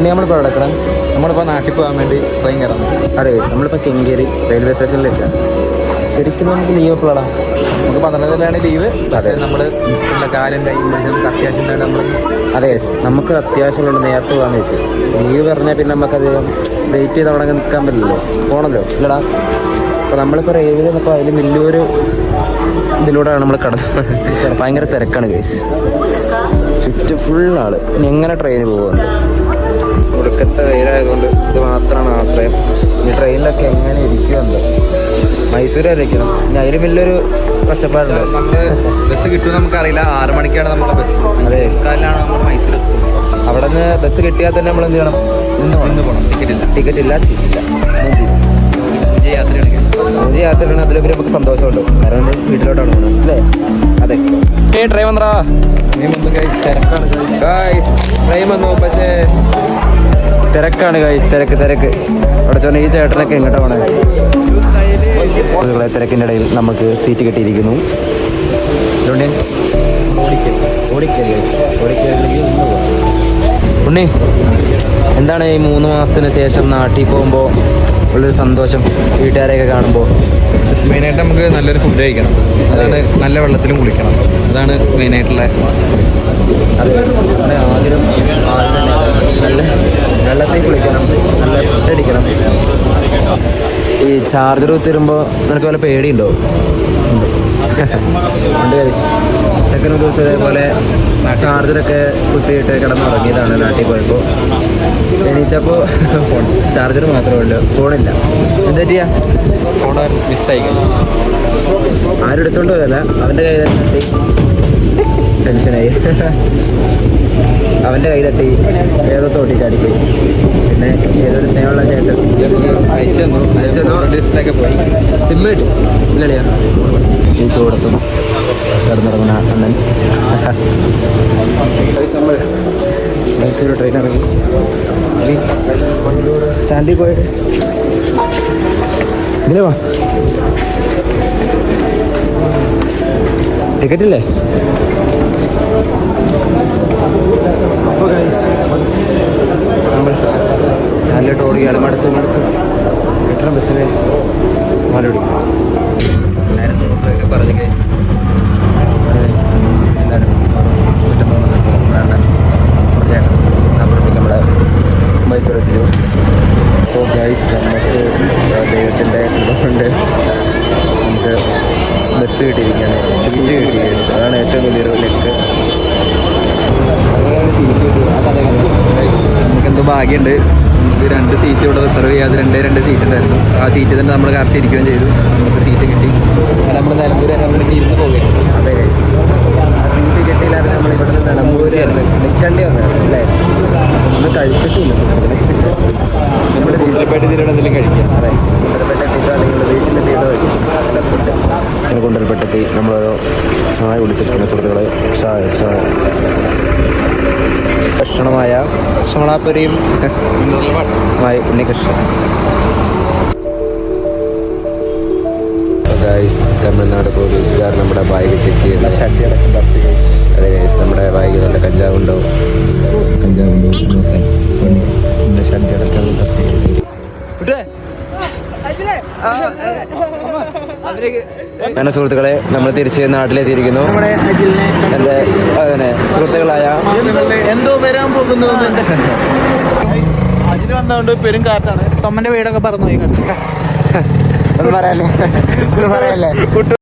പിന്നെ നമ്മളിപ്പോൾ കിടക്കണം. നമ്മളിപ്പോൾ നാട്ടിൽ പോകാൻ വേണ്ടി ട്രെയിൻ കയറാം അതെ നമ്മളിപ്പോൾ കെങ്കേരി റെയിൽവേ സ്റ്റേഷനിലെത്താം ശരിക്കും നമുക്ക് ലീവ് എപ്പോഴാണ് നമുക്ക് പന്ത്രണ്ടിലാണ് ലീവ് അതെ. നമ്മൾ ഉള്ള കാര്യം കൈ നമുക്ക് അത്യാവശ്യം നമ്മൾ അതെ നമുക്ക് അത്യാവശ്യമുള്ള നേരത്തെ പോകാന്ന് വെച്ച്. ലീവ് പറഞ്ഞാൽ പിന്നെ നമുക്കത് വെയിറ്റ് ചെയ്ത് അവിടെ നിൽക്കാൻ പറ്റില്ലല്ലോ. പോകണല്ലോ ഇല്ലടാ. അപ്പോൾ നമ്മളിപ്പോൾ റെയിൽവേ നിന്നപ്പോൾ അതിൽ വലിയൊരു ഇതിലൂടെയാണ് നമ്മൾ കടന്നത്. ഭയങ്കര തിരക്കാണ് കേസ് ചുറ്റും ഫുൾ ആൾ. ഇനി എങ്ങനെ ട്രെയിന് പോകുന്നത് മൈസൂർ വരെ ഇരിക്കണം ഇനി അതിൽ വലിയൊരു കഷ്ടപ്പാടുണ്ട്. ബസ് കിട്ടും നമുക്കറിയില്ല. ആറ് മണിക്കാണ് നമ്മുടെ ബസ്. അതെ. കാലിലാണ് നമ്മൾ മൈസൂർ എത്തുന്നത് അവിടെ നിന്ന് ബസ് കിട്ടിയാൽ തന്നെ നമ്മൾ എന്ത് ചെയ്യണം? ഇന്ന് ഇന്ന് പോകണം ടിക്കറ്റ് ഇല്ല. ടിക്കറ്റ് ഇല്ല സീറ്റില്ല യാത്രയാണ് യാത്രയാണ് അതിലുപരി നമുക്ക് സന്തോഷമുണ്ട്. കാരണം നമ്മൾ വീട്ടിലോട്ടാണ് പോകുന്നത് അല്ലേ? അതെ. ഏ ഡ്രൈവറാ ട്രെയിൻ വന്നു പക്ഷേ തിരക്കാണ് ഗായ്സ് തിരക്ക് തിരക്ക്. അവിടെ ചോദിച്ചാൽ ഈ ചേട്ടനൊക്കെ എങ്ങോട്ടാണ് പോണേ? സുഹൃത്തുക്കളെ തിരക്കിന്റെ ഇടയിൽ നമുക്ക് സീറ്റ് കിട്ടിയിരിക്കുന്നു. ഉണ്ണി എന്താണ് ഈ മൂന്ന് മാസത്തിന് ശേഷം നാട്ടിൽ പോകുമ്പോൾ ഉള്ളൊരു സന്തോഷം? വീട്ടുകാരെയൊക്കെ കാണുമ്പോൾ മെയിനായിട്ട് നമുക്ക് നല്ലൊരു ഫുഡ് കഴിക്കണം. അതാണ് നല്ല വെള്ളത്തിലും കുളിക്കണം. അതാണ് മെയിനായിട്ടുള്ള ആഗ്രഹം നല്ല വെള്ളത്തിൽ കുളിക്കണം നല്ല ഫുഡ് അടിക്കണം. ഈ ചാർജർ കുത്തിരുമ്പോൾ നിനക്ക് വല്ല പേടിയുണ്ടോ? ഉണ്ട് ചെക്കൻ ഒരു ദിവസം ഇതേപോലെ ചാർജറൊക്കെ കുത്തിയിട്ട് കിടന്നുറങ്ങിയതാണ് നാട്ടിൽ പോയപ്പോൾ എണീച്ചപ്പോൾ ഫോൺ ചാർജർ മാത്രമേ ഉള്ളൂ. ഫോണില്ല എന്താ ചെയ്യാ ഫോൺ മിസ്സായി ആരും എടുത്തോണ്ട് പോയല്ല അവന്റെ കയ്യിൽ തട്ടി. ടെൻഷനായി അവന്റെ കൈ തട്ടി. ഏതോ തോട്ടി ചാടിപ്പോയി. പിന്നെ ഏതൊരു സ്നേഹമുള്ള ചേട്ടൻ. ഒക്കെ പോയി. സിമ്മായിട്ട് ഇല്ലളിയാ ഈ ചൂടത്തും കിടന്നിറങ്ങുന്ന അണ്ണൻ. നമ്മൾ മൈസൂർ ട്രെയിൻ ഇറങ്ങി. സ്റ്റാൻഡിൽ പോയിട്ട്. ഇതിലേ വാ. ടിക്കറ്റ് ഇല്ലേ അപ്പോൾ ഗൈസ് നമ്മൾ ചാനലിലോട്ട് ഓടുകയാണ് മടുത്ത് മടുത്ത് ബസ്സിലെ നാലോടി പറഞ്ഞു ഗൈസ് എല്ലാവരും നമ്മളെ മൈസൂർ എത്തിച്ചു സോ ഗൈസ് നമുക്ക് ദൈവത്തിന്റെ കൊണ്ട് നമുക്ക് ബസ് കിട്ടിയിരിക്കുകയാണ്. സീറ്റ് കിട്ടിയിരിക്കുകയാണ്. അതാണ് ഏറ്റവും വലിയൊരു ലക്ക് നമുക്ക് എന്തോ ഭാഗ്യമുണ്ട്. നമുക്ക് രണ്ട് സീറ്റ് ഇവിടെ റിസർവ് ചെയ്യാതെ രണ്ടേ രണ്ട് സീറ്റ് ഉണ്ടായിരുന്നു. ആ സീറ്റ് തന്നെ നമ്മൾ കറക്റ്റ് ഇരിക്കുകയും ചെയ്തു. നമുക്ക് സീറ്റ് കിട്ടി. അത് നമ്മൾ നിലമ്പൂർ നമ്മൾ ഇരുന്ന് പോവുകയാണ് അതെ. ആ സീറ്റ് കിട്ടിയില്ലാതെ നമ്മൾ ഇവിടെ നിന്ന് നിലമ്പൂരായിരുന്നു നിൽക്കേണ്ടി വന്നത് അല്ലേ? നമ്മൾ കഴിച്ചിട്ടില്ല നമ്മുടെ വീട്ടിലെപ്പായിട്ട് ഇതിലൂടെ എന്തെങ്കിലും കഴിക്കുക അതെ. കുണ്ടൽപ്പെട്ടെത്തി നമ്മളോരോ ചായ കുടിച്ചിരിക്കുന്ന സുഹൃത്തുക്കളെ ചായ ചായ. ഭക്ഷണമായ മായി ഉണ്ണികൃഷ്ണൻ. ഗായ്സ് തമിഴ്നാട് പോലീസുകാർ നമ്മുടെ ബാഗ് ചെക്ക് ചെയ്യുന്നു അതെ ഗൈസ് നമ്മുടെ ബാഗിൽ നല്ല കഞ്ചാവുണ്ടോ കഞ്ചാവുണ്ടോ നോക്കാൻ പണി എന്റെ ഷട്ടി അടക്കം തപ്പി അങ്ങനെ സുഹൃത്തുക്കളെ നമ്മൾ തിരിച്ച് നാട്ടിലെത്തിയിരിക്കുന്നു. എന്റെ അതന്നെ സുഹൃത്തുക്കളായ എന്തോ വരാൻ പോകുന്നു അതിന് എന്റെ വന്നതുകൊണ്ട് പെരും കാറ്റാണ്. തൊമ്മന്റെ വീടൊക്കെ പറഞ്ഞു പോയി. ഒന്നും പറയല്ലേ? ഒന്നും പറയല്ലേ?